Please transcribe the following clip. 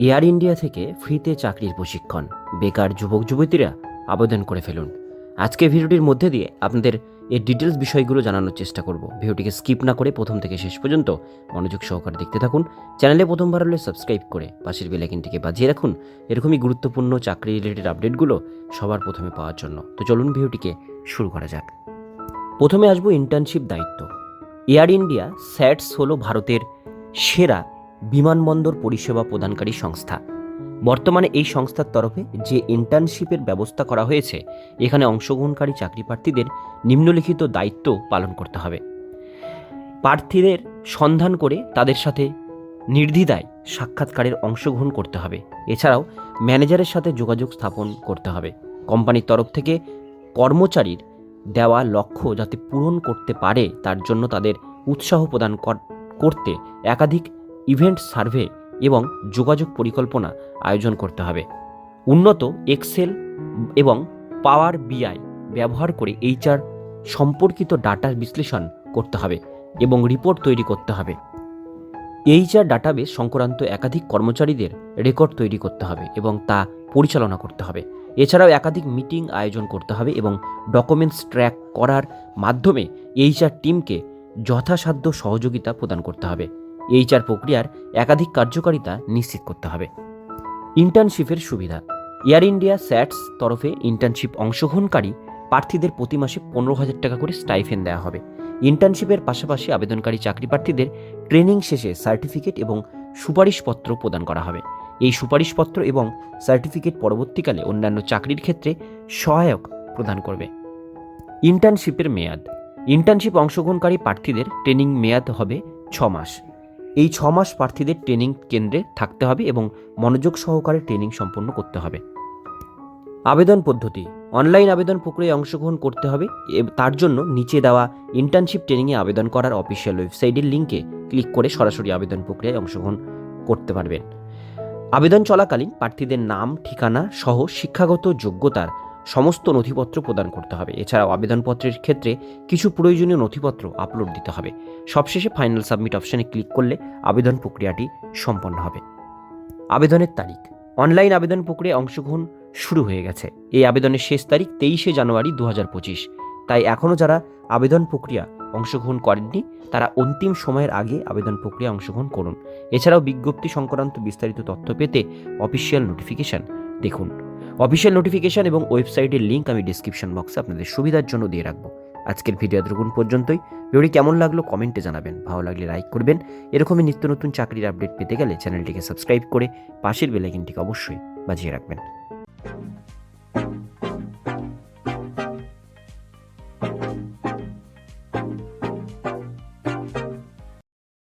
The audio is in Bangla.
এয়ার ইন্ডিয়া থেকে ফ্রিতে চাকরির প্রশিক্ষণ। বেকার যুবক, যুবতীরা আবেদন করে ফেলুন। আজকে ভিডিওটির মধ্যে দিয়ে আপনাদের এর ডিটেলস বিষয়গুলো জানানোর চেষ্টা করব। ভিডিওটিকে স্কিপ না করে প্রথম থেকে শেষ পর্যন্ত মনোযোগ সহকারে দেখতে থাকুন। চ্যানেলে প্রথমবার হলে সাবস্ক্রাইব করে পাশের বেলাইকিনটিকে বাজিয়ে রাখুন। এরকমই গুরুত্বপূর্ণ চাকরি রিলেটেড আপডেটগুলো সবার প্রথমে পাওয়ার জন্য। তো চলুন ভিডিওটিকে শুরু করা যাক। প্রথমে আসব ইন্টার্নশিপ দায়িত্ব। এয়ার ইন্ডিয়া স্যাটস হলো ভারতের সেরা বিমানবন্দর পরিষেবা প্রদানকারী সংস্থা। বর্তমানে এই সংস্থার তরফে যে ইন্টার্নশিপের ব্যবস্থা করা হয়েছে, এখানে অংশগ্রহণকারী চাকরি প্রার্থীদের নিম্নলিখিত দায়িত্ব পালন করতে হবে। প্রার্থীদের সন্ধান করে তাদের সাথে নির্দ্বিধায় সাক্ষাৎকারের অংশগ্রহণ করতে হবে। এছাড়াও ম্যানেজারের সাথে যোগাযোগ স্থাপন করতে হবে। কোম্পানির তরফ থেকে কর্মচারীর দেওয়া লক্ষ্য যাতে পূরণ করতে পারে, তার জন্য তাদের উৎসাহ প্রদান কর- করতে একাধিক ইভেন্ট সার্ভে এবং যোগাযোগ পরিকল্পনা আয়োজন করতে হবে। উন্নত এক্সেল এবং পাওয়ার বিআই ব্যবহার করে এইচআর সম্পর্কিত ডাটা বিশ্লেষণ করতে হবে এবং রিপোর্ট তৈরি করতে হবে। এইচআর ডাটাবেস সংক্রান্ত একাধিক কর্মচারীদের রেকর্ড তৈরি করতে হবে এবং তা পরিচালনা করতে হবে। এছাড়াও একাধিক মিটিং আয়োজন করতে হবে এবং ডকুমেন্টস ট্র্যাক করার মাধ্যমে এইচআর টিমকে যথাসাধ্য সহযোগিতা প্রদান করতে হবে। এইচআর প্রক্রিয়ার একাধিক কার্যকারিতা নিশ্চিত করতে হবে। ইন্টার্নশিপের সুবিধা। এয়ার ইন্ডিয়া স্যাটস তরফে ইন্টার্নশিপ অংশগ্রহণকারী প্রার্থীদের প্রতি মাসে পনেরো হাজার টাকা করে স্টাইফেন দেওয়া হবে। ইন্টার্নশিপের পাশাপাশি আবেদনকারী চাকরি প্রার্থীদের ট্রেনিং শেষে সার্টিফিকেট এবং সুপারিশপত্র প্রদান করা হবে। এই সুপারিশপত্র এবং সার্টিফিকেট পরবর্তীকালে অন্যান্য চাকরির ক্ষেত্রে সহায়ক প্রদান করবে। ইন্টার্নশিপের মেয়াদ। ইন্টার্নশিপ অংশগ্রহণকারী প্রার্থীদের ট্রেনিং মেয়াদ হবে ছ মাস। এই ছ মাস প্রার্থীদের ট্রেনিং কেন্দ্রে থাকতে হবে এবং মনোযোগ সহকারে ট্রেনিং সম্পন্ন করতে হবে। আবেদন পদ্ধতি, অনলাইন আবেদন প্রক্রিয়ায় অংশগ্রহণ করতে হবে তার জন্য নিচে দেওয়া ইন্টার্নশিপ ট্রেনিংয়ে আবেদন করার অফিসিয়াল ওয়েবসাইটের লিঙ্কে ক্লিক করে সরাসরি আবেদন প্রক্রিয়ায় অংশগ্রহণ করতে পারবেন। আবেদন চলাকালীন প্রার্থীদের নাম, ঠিকানা সহ শিক্ষাগত যোগ্যতার সমস্ত নথিপত্র প্রদান করতে হবে। এছাড়াও আবেদনপত্রের ক্ষেত্রে কিছু প্রয়োজনীয় নথিপত্র আপলোড দিতে হবে। সবশেষে ফাইনাল সাবমিট অপশানে ক্লিক করলে আবেদন প্রক্রিয়াটি সম্পন্ন হবে। আবেদনের তারিখ। অনলাইন আবেদন প্রক্রিয়ায় অংশগ্রহণ শুরু হয়ে গেছে। এই আবেদনের শেষ তারিখ তেইশে জানুয়ারি দু হাজার পঁচিশ। তাই এখনও যারা আবেদন প্রক্রিয়া অংশগ্রহণ করেননি, তারা অন্তিম সময়ের আগে আবেদন প্রক্রিয়া অংশগ্রহণ করুন। এছাড়াও বিজ্ঞপ্তি সংক্রান্ত বিস্তারিত তথ্য পেতে অফিসিয়াল নোটিফিকেশন দেখুন। অফিসিয়াল নোটিফিকেশন এবং ওয়েবসাইটের লিঙ্ক আমি ডিসক্রিপশন বক্সে আপনাদের সুবিধার জন্য দিয়ে রাখব। আজকের ভিডিও এতটুকুন পর্যন্তই। ভিডিওটি কেমন লাগল কমেন্টে জানাবেন। ভালো লাগলে লাইক করবেন। এরকমই নিত্য নতুন চাকরির আপডেট পেতে গেলে চ্যানেলটিকে সাবস্ক্রাইব করে পাশের বেলাইকিনটিকে অবশ্যই বাজিয়ে রাখবেন।